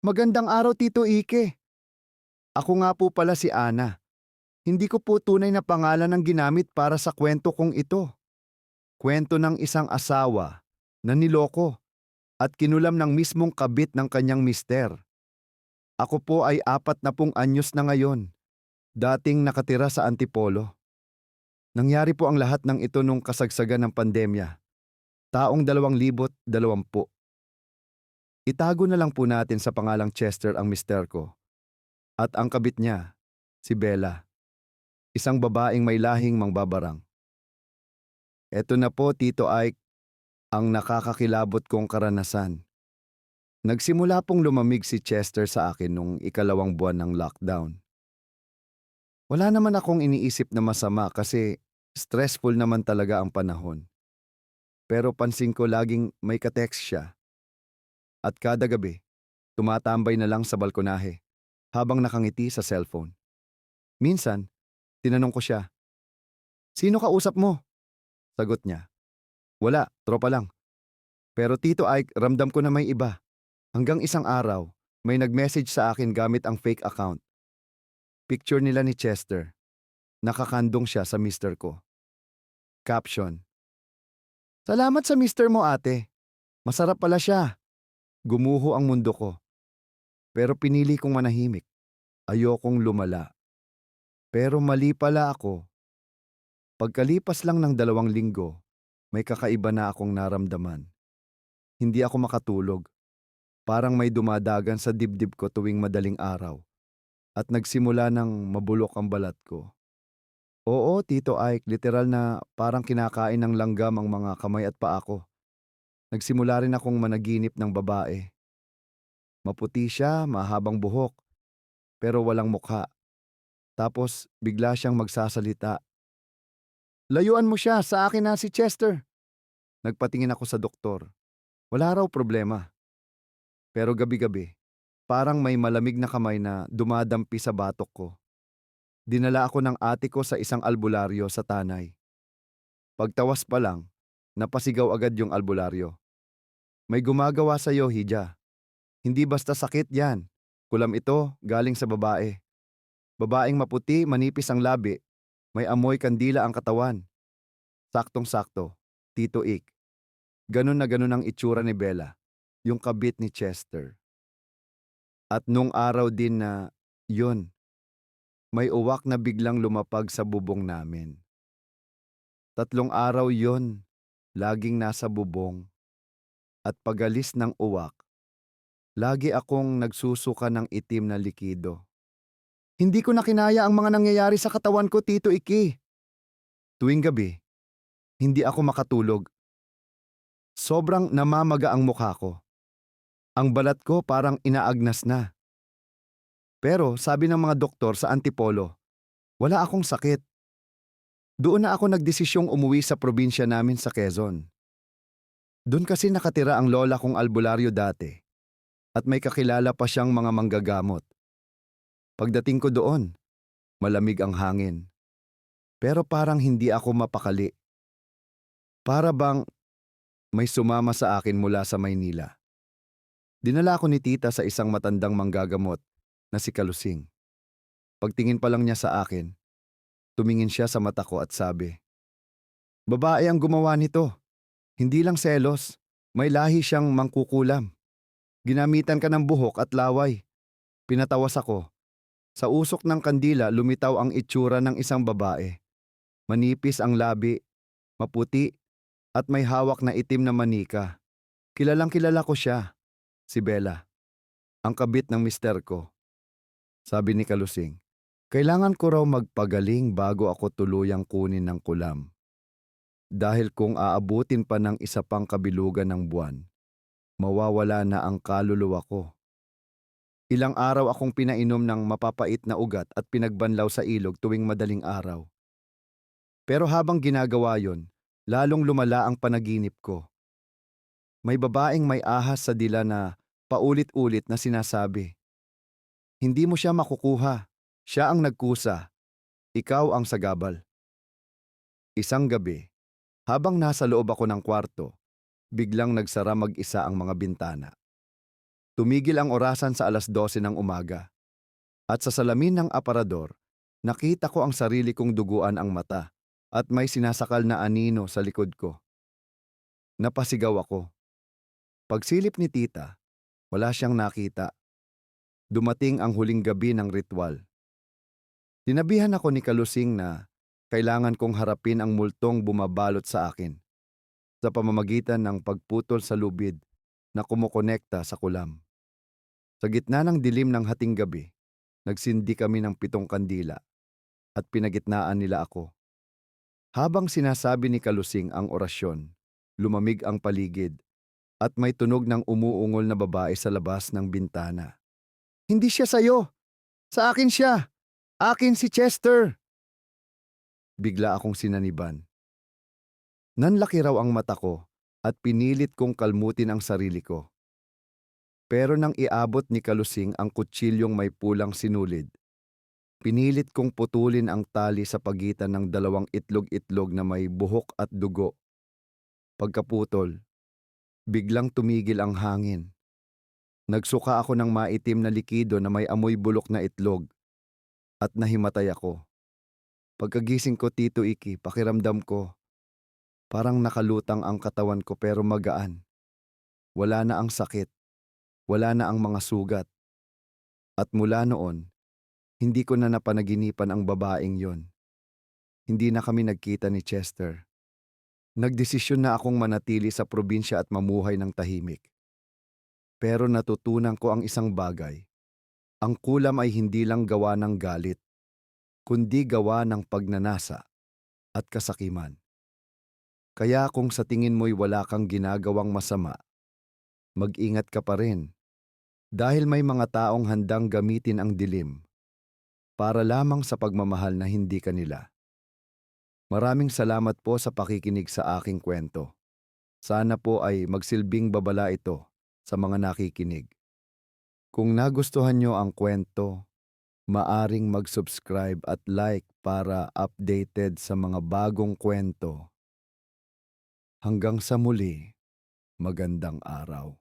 Magandang araw, Tito Ike. Ako nga po pala si Ana. Hindi ko po tunay na pangalan ang ginamit para sa kwento kong ito. Kwento ng isang asawa na niloko at kinulam ng mismong kabit ng kanyang mister. Ako po ay apat na pung anyos na ngayon, dating nakatira sa Antipolo. Nangyari po ang lahat ng ito nung kasagsagan ng pandemya. Taong 2020. Itago na lang po natin sa pangalang Chester ang mister ko. At ang kabit niya, si Bella. Isang babaeng may lahing mangbabarang. Eto na po, Tito Ike, ang nakakakilabot kong karanasan. Nagsimula pong lumamig si Chester sa akin nung ikalawang buwan ng lockdown. Wala naman akong iniisip na masama kasi stressful naman talaga ang panahon. Pero pansin ko laging may katext siya. At kada gabi, tumatambay na lang sa balkonahe habang nakangiti sa cellphone. Minsan, tinanong ko siya, Sino kausap mo? Sagot niya, Wala, tropa lang. Pero Tito Ike, ramdam ko na may iba. Hanggang isang araw, may nag-message sa akin gamit ang fake account. Picture nila ni Chester. Nakakandong siya sa mister ko. Caption, Salamat sa mister mo ate. Masarap pala siya. Gumuho ang mundo ko. Pero pinili kong manahimik. Ayokong lumala. Pero mali pala ako. Pagkalipas lang ng dalawang linggo, may kakaiba na akong naramdaman. Hindi ako makatulog. Parang may dumadagan sa dibdib ko tuwing madaling araw. At nagsimula ng mabulok ang balat ko. Oo, Tito Ike, literal na parang kinakain ng langgam ang mga kamay at paa ko. Nagsimula rin akong managinip ng babae. Maputi siya, mahabang buhok, pero walang mukha. Tapos bigla siyang magsasalita. Layuan mo siya, sa akin na si Chester. Nagpatingin ako sa doktor. Wala raw problema. Pero gabi-gabi, parang may malamig na kamay na dumadampi sa batok ko. Dinala ako ng ate ko sa isang albularyo sa tanay. Pagtawas pa lang, napasigaw agad yung albularyo. May gumagawa sa iyo, Hija. Hindi basta sakit yan. Kulam ito, galing sa babae. Babaeng maputi, manipis ang labi. May amoy kandila ang katawan. Saktong-sakto, Tito Ik. Ganun na ganun ang itsura ni Bella, yung kabit ni Chester. At nung araw din na, yun, may uwak na biglang lumapag sa bubong namin. Tatlong araw yon, laging nasa bubong. At pagalis ng uwak, lagi akong nagsusuka ng itim na likido. Hindi ko na kinaya ang mga nangyayari sa katawan ko, Tito Iki. Tuwing gabi, hindi ako makatulog. Sobrang namamaga ang mukha ko. Ang balat ko parang inaagnas na. Pero sabi ng mga doktor sa Antipolo, wala akong sakit. Doon na ako nagdesisyong umuwi sa probinsya namin sa Quezon. Doon kasi nakatira ang lola kong albularyo dati at may kakilala pa siyang mga manggagamot. Pagdating ko doon, malamig ang hangin. Pero parang hindi ako mapakali. Para bang may sumama sa akin mula sa Maynila. Dinala ko ni tita sa isang matandang manggagamot na si Kalusing. Pagtingin pa lang niya sa akin, tumingin siya sa mata ko at sabi, Babae ang gumawa nito. Hindi lang selos, may lahi siyang mangkukulam. Ginamitan ka ng buhok at laway. Pinatawas ako. Sa usok ng kandila lumitaw ang itsura ng isang babae. Manipis ang labi, maputi, at may hawak na itim na manika. Kilalang kilala ko siya, si Bella. Ang kabit ng mister ko. Sabi ni Kalusing, kailangan ko raw magpagaling bago ako tuluyang kunin ng kulam. Dahil kung aabutin pa ng isa pang kabilugan ng buwan, mawawala na ang kaluluwa ko. Ilang araw akong pinainom ng mapapait na ugat at pinagbanlaw sa ilog tuwing madaling araw. Pero habang ginagawa yon, lalong lumala ang panaginip ko. May babaeng may ahas sa dila na paulit-ulit na sinasabi, Hindi mo siya makukuha. Siya ang nagkusa. Ikaw ang sagabal. Isang gabi, habang nasa loob ako ng kwarto, biglang nagsara mag-isa ang mga bintana. Tumigil ang orasan sa alas 12 ng umaga. At sa salamin ng aparador, nakita ko ang sarili kong duguan ang mata at may sinasakal na anino sa likod ko. Napasigaw ako. Pagsilip ni tita, wala siyang nakita. Dumating ang huling gabi ng ritual. Sinabihan ako ni Kalusing na kailangan kong harapin ang multong bumabalot sa akin sa pamamagitan ng pagputol sa lubid na kumukonekta sa kulam. Sa gitna ng dilim ng hating gabi, nagsindi kami ng pitong kandila at pinagitnaan nila ako. Habang sinasabi ni Kalusing ang orasyon, lumamig ang paligid at may tunog ng umuungol na babae sa labas ng bintana. Hindi siya sayo! Sa akin siya! Akin si Chester! Bigla akong sinaniban. Nanlaki raw ang mata ko at pinilit kong kalmutin ang sarili ko. Pero nang iabot ni Kalusing ang kutsilyong may pulang sinulid, pinilit kong putulin ang tali sa pagitan ng dalawang itlog-itlog na may buhok at dugo. Pagkaputol, biglang tumigil ang hangin. Nagsuka ako ng maitim na likido na may amoy bulok na itlog at nahimatay ako. Pagkagising ko, Tito Iki, pakiramdam ko, parang nakalutang ang katawan ko pero magaan. Wala na ang sakit. Wala na ang mga sugat. At mula noon, hindi ko na napanaginipan ang babaeng yon. Hindi na kami nagkita ni Chester. Nagdesisyon na akong manatili sa probinsya at mamuhay ng tahimik. Pero natutunan ko ang isang bagay. Ang kulam ay hindi lang gawa ng galit, kundi gawa ng pagnanasa at kasakiman. Kaya kung sa tingin mo'y wala kang ginagawang masama, mag-ingat ka pa rin. Dahil may mga taong handang gamitin ang dilim para lamang sa pagmamahal na hindi kanila. Maraming salamat po sa pakikinig sa aking kwento. Sana po ay magsilbing babala ito sa mga nakikinig. Kung nagustuhan nyo ang kwento, maaring mag-subscribe at like para updated sa mga bagong kwento. Hanggang sa muli, magandang araw.